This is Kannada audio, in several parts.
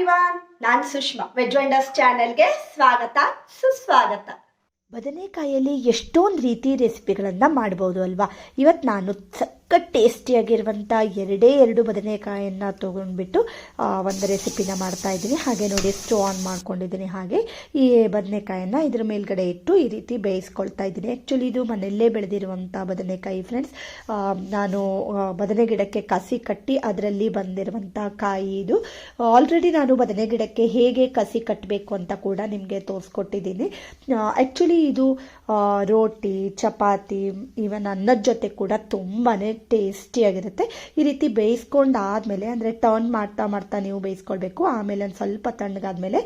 ಎವ್ರಿವಾನ್ ನಾನು ಸುಷ್ಮಾ. ವೆಜ್ ವಂಡರ್ಸ್ ಚಾನೆಲ್ಗೆ ಸ್ವಾಗತ, ಸುಸ್ವಾಗತ. ಬದನೆಕಾಯಲ್ಲಿ ಎಷ್ಟೊಂದು ರೀತಿ ರೆಸಿಪಿಗಳನ್ನು ಮಾಡ್ಬೋದು ಅಲ್ವಾ? ಇವತ್ತು ನಾನು ಟೇಸ್ಟಿಯಾಗಿರುವಂಥ ಎರಡೇ ಎರಡು ಬದನೆಕಾಯನ್ನು ತೊಗೊಂಡ್ಬಿಟ್ಟು ಒಂದು ರೆಸಿಪಿನ ಮಾಡ್ತಾ ಇದ್ದೀನಿ. ಹಾಗೆ ನೋಡಿ ಸ್ಟವ್ ಆನ್ ಮಾಡ್ಕೊಂಡಿದ್ದೀನಿ ಹಾಗೆ. ಈ ಬದನೆಕಾಯನ್ನು ಇದ್ರ ಮೇಲ್ಗಡೆ ಇಟ್ಟು ಈ ರೀತಿ ಬೇಯಿಸ್ಕೊಳ್ತಾ ಇದ್ದೀನಿ. ಆ್ಯಕ್ಚುಲಿ ಇದು ಮನೆಯಲ್ಲೇ ಬೆಳೆದಿರುವಂಥ ಬದನೆಕಾಯಿ ಫ್ರೆಂಡ್ಸ್ ನಾನು ಬದನೆ ಗಿಡಕ್ಕೆ ಕಸಿ ಕಟ್ಟಿ ಅದರಲ್ಲಿ ಬಂದಿರುವಂಥ ಕಾಯಿ ಇದು. ಆಲ್ರೆಡಿ ನಾನು ಬದನೆ ಗಿಡಕ್ಕೆ ಹೇಗೆ ಕಸಿ ಕಟ್ಟಬೇಕು ಅಂತ ಕೂಡ ನಿಮಗೆ ತೋರಿಸ್ಕೊಟ್ಟಿದ್ದೀನಿ. ಆ್ಯಕ್ಚುಲಿ ಇದು ರೋಟಿ, ಚಪಾತಿ ಈವನ್ ಅನ್ನದ ಜೊತೆ ಕೂಡ ತುಂಬಾ ಟೇಸ್ಟಿಯಾಗಿರುತ್ತೆ ಈ ರೀತಿ ಬೇಯಿಸ್ಕೊಂಡಾದ್ಮೇಲೆ, ಅಂದರೆ ಟರ್ನ್ ಮಾಡ್ತಾ ಮಾಡ್ತಾ ನೀವು ಬೇಯಿಸ್ಕೊಳ್ಬೇಕು. ಆಮೇಲೆ ಒಂದು ಸ್ವಲ್ಪ ತಣ್ಣಗಾದ್ಮೇಲೆ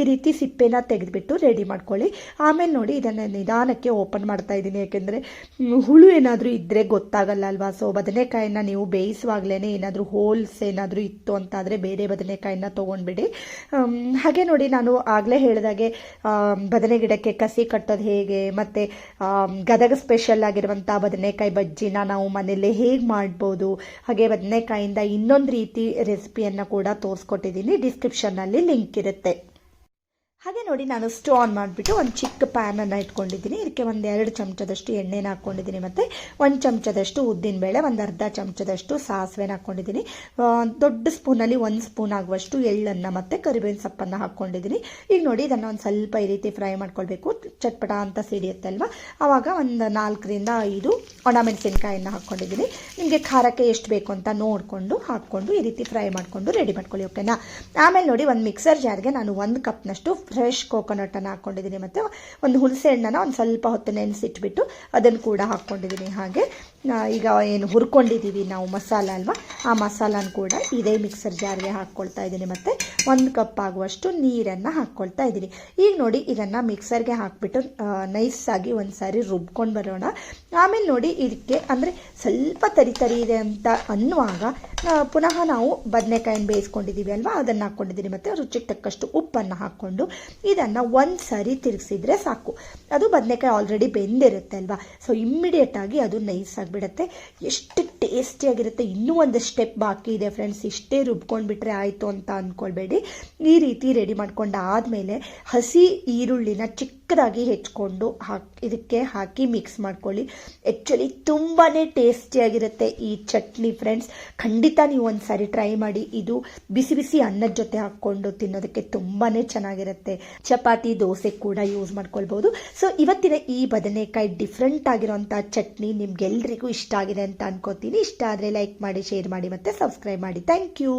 ಈ ರೀತಿ ಸಿಪ್ಪೆನ ತೆಗೆದುಬಿಟ್ಟು ರೆಡಿ ಮಾಡ್ಕೊಳ್ಳಿ. ಆಮೇಲೆ ನೋಡಿ ಇದನ್ನು ನಿಧಾನಕ್ಕೆ ಓಪನ್ ಮಾಡ್ತಾ ಇದ್ದೀನಿ. ಯಾಕೆಂದರೆ ಹುಳು ಏನಾದರೂ ಇದ್ದರೆ ಗೊತ್ತಾಗಲ್ಲ ಅಲ್ವಾ? ಸೊ ಬದನೆಕಾಯಿನ ನೀವು ಬೇಯಿಸುವಾಗಲೇ ಏನಾದರೂ ಹೋಲ್ಸ್ ಏನಾದರೂ ಇತ್ತು ಅಂತಾದರೆ ಬೇರೆ ಬದನೆಕಾಯಿನ ತೊಗೊಂಡ್ಬಿಡಿ. ಹಾಗೆ ನೋಡಿ ನಾನು ಆಗಲೇ ಹೇಳಿದಾಗೆ ಬದನೆ ಗಿಡಕ್ಕೆ ಕಸಿ ಕಟ್ಟೋದು ಹೇಗೆ, ಮತ್ತು ಗದಗ ಸ್ಪೆಷಲ್ ಆಗಿರುವಂಥ ಬದನೆಕಾಯಿ ಬಜ್ಜಿನ ನಾವು ಮನೆಯಲ್ಲೇ ಹೇಗೆ ಮಾಡ್ಬೋದು? ಹಾಗೆ ಬದನೆಕಾಯಿಂದ ಇನ್ನೊಂದು ರೀತಿ ರೆಸಿಪಿಯನ್ನು ಕೂಡ ತೋರಿಸ್ಕೊಟ್ಟಿದ್ದೀನಿ ಡಿಸ್ಕ್ರಿಪ್ಷನ್ನಲ್ಲಿ ಲಿಂಕ್ ಇರುತ್ತೆ. ಹಾಗೆ ನೋಡಿ ನಾನು ಸ್ಟೋ ಆನ್ ಮಾಡಿಬಿಟ್ಟು ಒಂದು ಚಿಕ್ಕ ಪ್ಯಾನನ್ನು ಇಟ್ಕೊಂಡಿದ್ದೀನಿ. ಇದಕ್ಕೆ ಒಂದು ಎರಡು ಚಮಚದಷ್ಟು ಎಣ್ಣೆನ ಹಾಕ್ಕೊಂಡಿದ್ದೀನಿ ಮತ್ತು ಒಂದು ಚಮಚದಷ್ಟು ಉದ್ದಿನಬೇಳೆ ಒಂದು ಅರ್ಧ ಚಮಚದಷ್ಟು ಸಾಸಿವೆನ ಹಾಕ್ಕೊಂಡಿದ್ದೀನಿ ದೊಡ್ಡ ಸ್ಪೂನಲ್ಲಿ ಒಂದು ಸ್ಪೂನ್ ಆಗುವಷ್ಟು ಎಳ್ಳನ್ನು ಮತ್ತು ಕರಿಬೇವಿನ ಸೊಪ್ಪನ್ನು ಹಾಕ್ಕೊಂಡಿದ್ದೀನಿ ಈಗ ನೋಡಿ ಇದನ್ನು ಒಂದು ಸ್ವಲ್ಪ ಈ ರೀತಿ ಫ್ರೈ ಮಾಡ್ಕೊಳ್ಬೇಕು. ಚಟ್ಪಟ ಅಂತ ಸಿಡಿಯುತ್ತೆ ಅಲ್ವಾ? ಆವಾಗ ಒಂದು ನಾಲ್ಕರಿಂದ ಐದು ಒಣಮೆಣಸಿನ್ಕಾಯನ್ನು ಹಾಕ್ಕೊಂಡಿದ್ದೀನಿ ನಿಮಗೆ ಖಾರಕ್ಕೆ ಎಷ್ಟು ಬೇಕು ಅಂತ ನೋಡಿಕೊಂಡು ಹಾಕ್ಕೊಂಡು ಈ ರೀತಿ ಫ್ರೈ ಮಾಡಿಕೊಂಡು ರೆಡಿ ಮಾಡ್ಕೊಳ್ಳಿ ಓಕೆನಾ ಆಮೇಲೆ ನೋಡಿ ಒಂದು ಮಿಕ್ಸರ್ ಜಾರ್ಗೆ ನಾನು ಒಂದು ಕಪ್ನಷ್ಟು ಫ್ರೆಶ್ ಕೋಕೋನಟನ್ನು ಹಾಕ್ಕೊಂಡಿದ್ದೀನಿ ಮತ್ತು ಒಂದು ಹುಣಸೆ ಹಣ್ಣನ್ನು ಒಂದು ಸ್ವಲ್ಪ ಹೊತ್ತು ನೆನೆಸಿಟ್ಬಿಟ್ಟು ಅದನ್ನು ಕೂಡ ಹಾಕ್ಕೊಂಡಿದ್ದೀನಿ ಹಾಗೆ. ಈಗ ಏನು ಹುರ್ಕೊಂಡಿದ್ದೀವಿ ನಾವು ಮಸಾಲ ಅಲ್ವಾ? ಆ ಮಸಾಲನ ಕೂಡ ಇದೇ ಮಿಕ್ಸರ್ ಜಾರ್ಗೆ ಹಾಕ್ಕೊಳ್ತಾ ಇದ್ದೀನಿ ಮತ್ತು ಒಂದು ಕಪ್ ಆಗುವಷ್ಟು ನೀರನ್ನು ಹಾಕ್ಕೊಳ್ತಾ ಇದ್ದೀನಿ. ಈಗ ನೋಡಿ ಇದನ್ನು ಮಿಕ್ಸರ್ಗೆ ಹಾಕ್ಬಿಟ್ಟು ನೈಸಾಗಿ ಒಂದು ಸಾರಿ ರುಬ್ಕೊಂಡು ಬರೋಣ. ಆಮೇಲೆ ನೋಡಿ ಇದಕ್ಕೆ ಅಂದರೆ ಸ್ವಲ್ಪ ತರಿ ತರಿ ಇದೆ ಅಂತ ಅನ್ನುವಾಗ ಪುನಃ ನಾವು ಬದನೆಕಾಯಿನ ಬೇಯಿಸ್ಕೊಂಡಿದ್ದೀವಿ ಅಲ್ವಾ? ಅದನ್ನು ಹಾಕ್ಕೊಂಡಿದ್ದೀನಿ ಮತ್ತು ರುಚಿಗೆ ತಕ್ಕಷ್ಟು ಉಪ್ಪನ್ನು ಹಾಕ್ಕೊಂಡು ಇದನ್ನು ಒಂದು ಸಾರಿ ತಿರುಗಿಸಿದ್ರೆ ಸಾಕು. ಅದು ಬದನೆಕಾಯಿ ಆಲ್ರೆಡಿ ಬೆಂದಿರುತ್ತೆ ಅಲ್ವಾ? ಸೊ ಇಮ್ಮಿಡಿಯೇಟಾಗಿ ಅದು ನೈಸ್ ಆಗಿಬಿಡುತ್ತೆ. ಎಷ್ಟು ಟೇಸ್ಟಿಯಾಗಿರುತ್ತೆ ಇನ್ನೂ ಒಂದು ಸ್ಟೆಪ್ ಬಾಕಿ ಇದೆ ಫ್ರೆಂಡ್ಸ್ ಇಷ್ಟೇ ರುಬ್ಕೊಂಡ್ಬಿಟ್ರೆ ಆಯಿತು ಅಂತ ಅಂದ್ಕೊಳ್ಬೇಡಿ ಈ ರೀತಿ ರೆಡಿ ಮಾಡ್ಕೊಂಡು ಆದಮೇಲೆ ಹಸಿ ಈರುಳ್ಳಿನ ಚಿಕ್ಕದಾಗಿ ಹೆಚ್ಕೊಂಡು ಹಾಕಿ, ಇದಕ್ಕೆ ಹಾಕಿ ಮಿಕ್ಸ್ ಮಾಡ್ಕೊಳ್ಳಿ. ಆ್ಯಕ್ಚುಲಿ ತುಂಬಾ ಟೇಸ್ಟಿಯಾಗಿರುತ್ತೆ ಈ ಚಟ್ನಿ ಫ್ರೆಂಡ್ಸ್ ಖಂಡಿತ ನೀವು ಒಂದು ಸಾರಿ ಟ್ರೈ ಮಾಡಿ. ಇದು ಬಿಸಿ ಬಿಸಿ ಅನ್ನದ ಜೊತೆ ಹಾಕ್ಕೊಂಡು ತಿನ್ನೋದಕ್ಕೆ ತುಂಬಾ ಚೆನ್ನಾಗಿರುತ್ತೆ. ಚಪಾತಿ, ದೋಸೆ ಕೂಡ ಯೂಸ್ ಮಾಡ್ಕೊಳ್ಬೋದು. ಸೊ ಇವತ್ತಿನ ಈ ಬದನೆಕಾಯಿ ಡಿಫ್ರೆಂಟ್ ಆಗಿರೋಂಥ ಚಟ್ನಿ ನಿಮ್ಗೆಲ್ರಿಗೂ ಇಷ್ಟ ಆಗಿದೆ ಅಂತ ಅನ್ಕೋತೀನಿ. ಇಷ್ಟ ಆದರೆ ಲೈಕ್ ಮಾಡಿ ಶೇರ್ ಮಾಡಿ ಮತ್ತು ಸಬ್ಸ್ಕ್ರೈಬ್ ಮಾಡಿ. Thank you